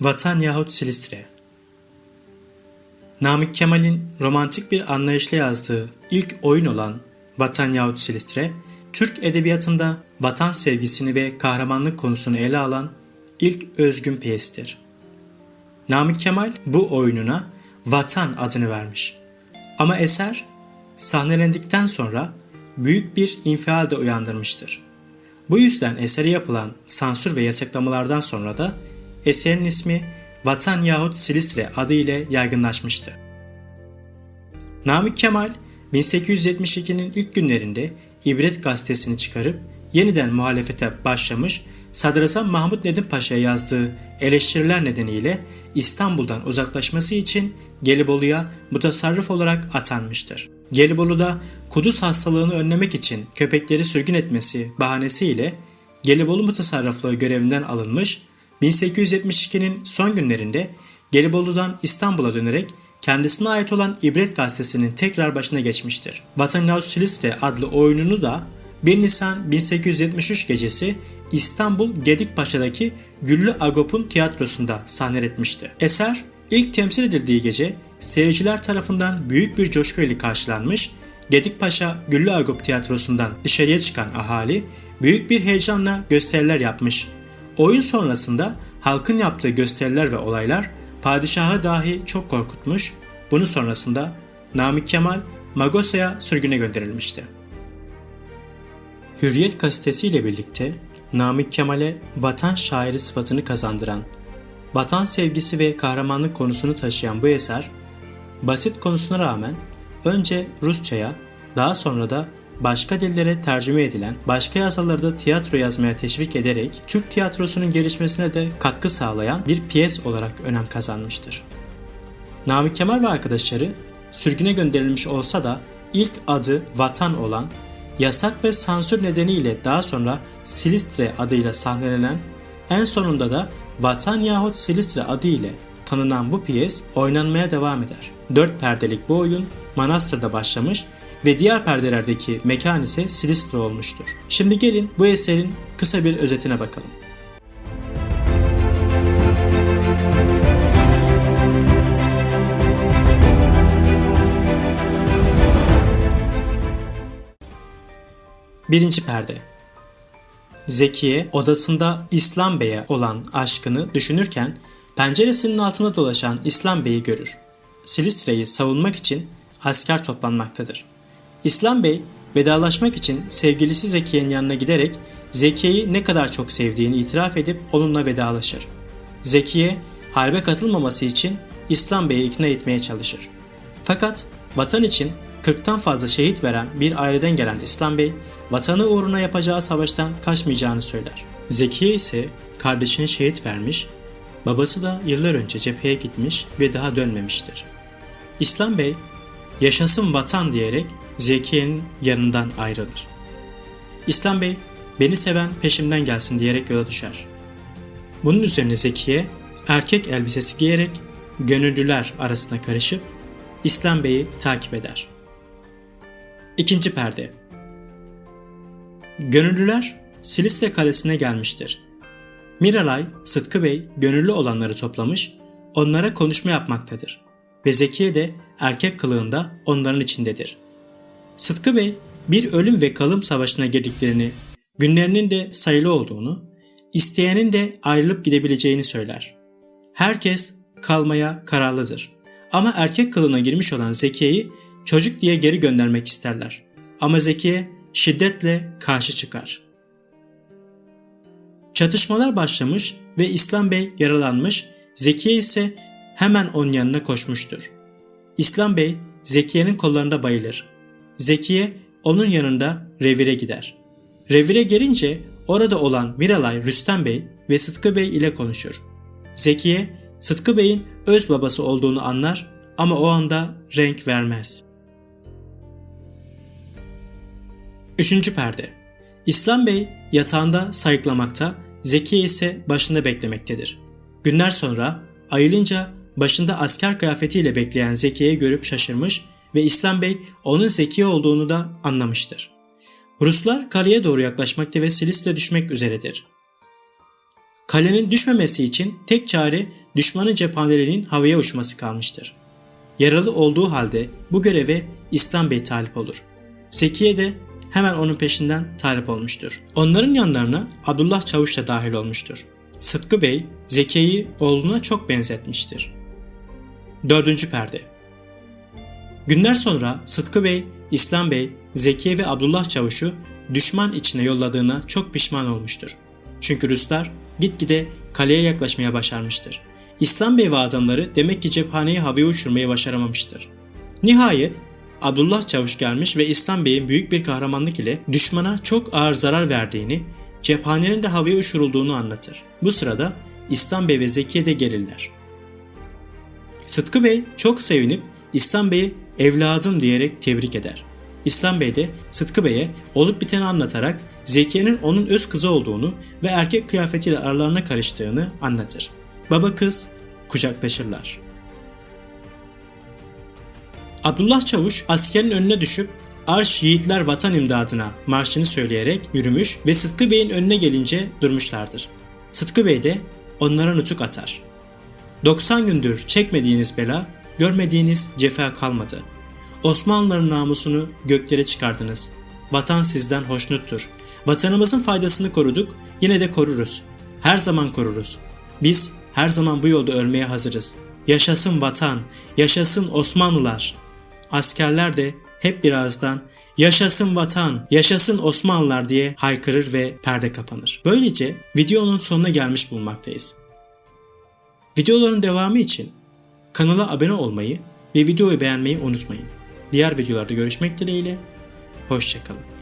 Vatan yahut Silistre Namık Kemal'in romantik bir anlayışla yazdığı ilk oyun olan Vatan yahut Silistre, Türk edebiyatında vatan sevgisini ve kahramanlık konusunu ele alan ilk özgün piyestir. Namık Kemal bu oyununa Vatan adını vermiş. Ama eser sahnelendikten sonra büyük bir infial de uyandırmıştır. Bu yüzden esere yapılan sansür ve yasaklamalardan sonra da eserin ismi Vatan yahut Silistre adı ile yaygınlaşmıştı. Namık Kemal 1872'nin ilk günlerinde İbret gazetesini çıkarıp yeniden muhalefete başlamış, Sadrazam Mahmut Nedim Paşa'ya yazdığı eleştiriler nedeniyle İstanbul'dan uzaklaşması için Gelibolu'ya mutasarrıf olarak atanmıştır. Gelibolu'da kuduz hastalığını önlemek için köpekleri sürgün etmesi bahanesiyle Gelibolu mutasarrıflığı görevinden alınmış, 1872'nin son günlerinde Gelibolu'dan İstanbul'a dönerek kendisine ait olan İbret gazetesinin tekrar başına geçmiştir. Vatan Silistre adlı oyununu da 1 Nisan 1873 gecesi İstanbul Gedikpaşa'daki Güllü Agop'un tiyatrosunda sahneletmişti. Eser ilk temsil edildiği gece seyirciler tarafından büyük bir coşkuyla karşılanmış, Gedikpaşa Güllü Agop tiyatrosundan dışarıya çıkan ahali büyük bir heyecanla gösteriler yapmış. Oyun sonrasında halkın yaptığı gösteriler ve olaylar padişahı dahi çok korkutmuş, bunun sonrasında Namık Kemal Magosa'ya sürgüne gönderilmişti. Hürriyet gazetesiyle birlikte Namık Kemal'e vatan şairi sıfatını kazandıran, vatan sevgisi ve kahramanlık konusunu taşıyan bu eser, basit konusuna rağmen önce Rusça'ya, daha sonra da başka dillere tercüme edilen, başka yazarları da tiyatro yazmaya teşvik ederek Türk tiyatrosunun gelişmesine de katkı sağlayan bir piyes olarak önem kazanmıştır. Namık Kemal ve arkadaşları sürgüne gönderilmiş olsa da ilk adı Vatan olan, yasak ve sansür nedeniyle daha sonra Silistre adıyla sahnelenen, en sonunda da Vatan yahut Silistre adı ile tanınan bu piyes oynanmaya devam eder. Dört perdelik bu oyun Manastır'da başlamış ve diğer perdelerdeki mekan ise Silistre olmuştur. Şimdi gelin bu eserin kısa bir özetine bakalım. Birinci perde Zekiye odasında İslam Bey'e olan aşkını düşünürken penceresinin altında dolaşan İslam Bey'i görür. Silistre'yi savunmak için asker toplanmaktadır. İslam Bey vedalaşmak için sevgilisi Zekiye'nin yanına giderek Zekiye'yi ne kadar çok sevdiğini itiraf edip onunla vedalaşır. Zekiye harbe katılmaması için İslam Bey'i ikna etmeye çalışır. Fakat vatan için 40'tan fazla şehit veren bir aileden gelen İslam Bey, vatanı uğruna yapacağı savaştan kaçmayacağını söyler. Zekiye ise kardeşini şehit vermiş, babası da yıllar önce cepheye gitmiş ve daha dönmemiştir. İslam Bey, yaşasın vatan diyerek Zekiye'nin yanından ayrılır. İslam Bey, beni seven peşimden gelsin diyerek yola düşer. Bunun üzerine Zekiye, erkek elbisesi giyerek gönüllüler arasına karışıp İslam Bey'i takip eder. İkinci perde Gönüllüler Silistre Kalesi'ne gelmiştir. Miralay, Sıtkı Bey gönüllü olanları toplamış, onlara konuşma yapmaktadır. Ve Zekiye de erkek kılığında onların içindedir. Sıtkı Bey bir ölüm ve kalım savaşına girdiklerini, günlerinin de sayılı olduğunu, isteyenin de ayrılıp gidebileceğini söyler. Herkes kalmaya kararlıdır. Ama erkek kılığına girmiş olan Zekiye'yi çocuk diye geri göndermek isterler. Ama Zekiye şiddetle karşı çıkar. Çatışmalar başlamış ve İslam Bey yaralanmış, Zekiye ise hemen onun yanına koşmuştur. İslam Bey Zekiye'nin kollarında bayılır. Zekiye onun yanında revire gider. Revire gelince orada olan Miralay Rüstem Bey ve Sıtkı Bey ile konuşur. Zekiye Sıtkı Bey'in öz babası olduğunu anlar ama o anda renk vermez. Üçüncü perde İslam Bey yatağında sayıklamakta, Zekiye ise başında beklemektedir. Günler sonra ayılınca başında asker kıyafetiyle bekleyen Zekiye'yi görüp şaşırmış ve İslam Bey onun Zekiye olduğunu da anlamıştır. Ruslar kaleye doğru yaklaşmakta ve Silis'le düşmek üzeredir. Kalenin düşmemesi için tek çare düşmanın cephanelerinin havaya uçması kalmıştır. Yaralı olduğu halde bu göreve İslam Bey talip olur. Zekiye de hemen onun peşinden talip olmuştur. Onların yanlarına Abdullah Çavuş da dahil olmuştur. Sıtkı Bey, Zekiye'yi oğluna çok benzetmiştir. Dördüncü perde Günler sonra Sıtkı Bey, İslam Bey, Zekiye ve Abdullah Çavuş'u düşman içine yolladığına çok pişman olmuştur. Çünkü Ruslar gitgide kaleye yaklaşmaya başarmıştır. İslam Bey ve adamları demek ki cephaneyi havaya uçurmayı başaramamıştır. Nihayet Abdullah Çavuş gelmiş ve İslam Bey'in büyük bir kahramanlık ile düşmana çok ağır zarar verdiğini, cephanenin de havaya uçurulduğunu anlatır. Bu sırada İslam Bey ve Zekiye de gelirler. Sıtkı Bey çok sevinip İslam Bey'i evladım diyerek tebrik eder. İslam Bey de Sıtkı Bey'e olup biteni anlatarak Zekiye'nin onun öz kızı olduğunu ve erkek kıyafetiyle aralarına karıştığını anlatır. Baba kız kucaklaşırlar. Abdullah Çavuş askerin önüne düşüp Arş Yiğitler Vatan imdadına marşını söyleyerek yürümüş ve Sıtkı Bey'in önüne gelince durmuşlardır. Sıtkı Bey de onlara nutuk atar. 90 gündür çekmediğiniz bela, görmediğiniz cefa kalmadı. Osmanlıların namusunu göklere çıkardınız. Vatan sizden hoşnuttur. Vatanımızın faydasını koruduk, yine de koruruz. Her zaman koruruz. Biz her zaman bu yolda ölmeye hazırız. Yaşasın vatan, yaşasın Osmanlılar. Askerler de hep birazdan yaşasın vatan, yaşasın Osmanlılar diye haykırır ve perde kapanır. Böylece videonun sonuna gelmiş bulunmaktayız. Videoların devamı için kanala abone olmayı ve videoyu beğenmeyi unutmayın. Diğer videolarda görüşmek dileğiyle, hoşçakalın.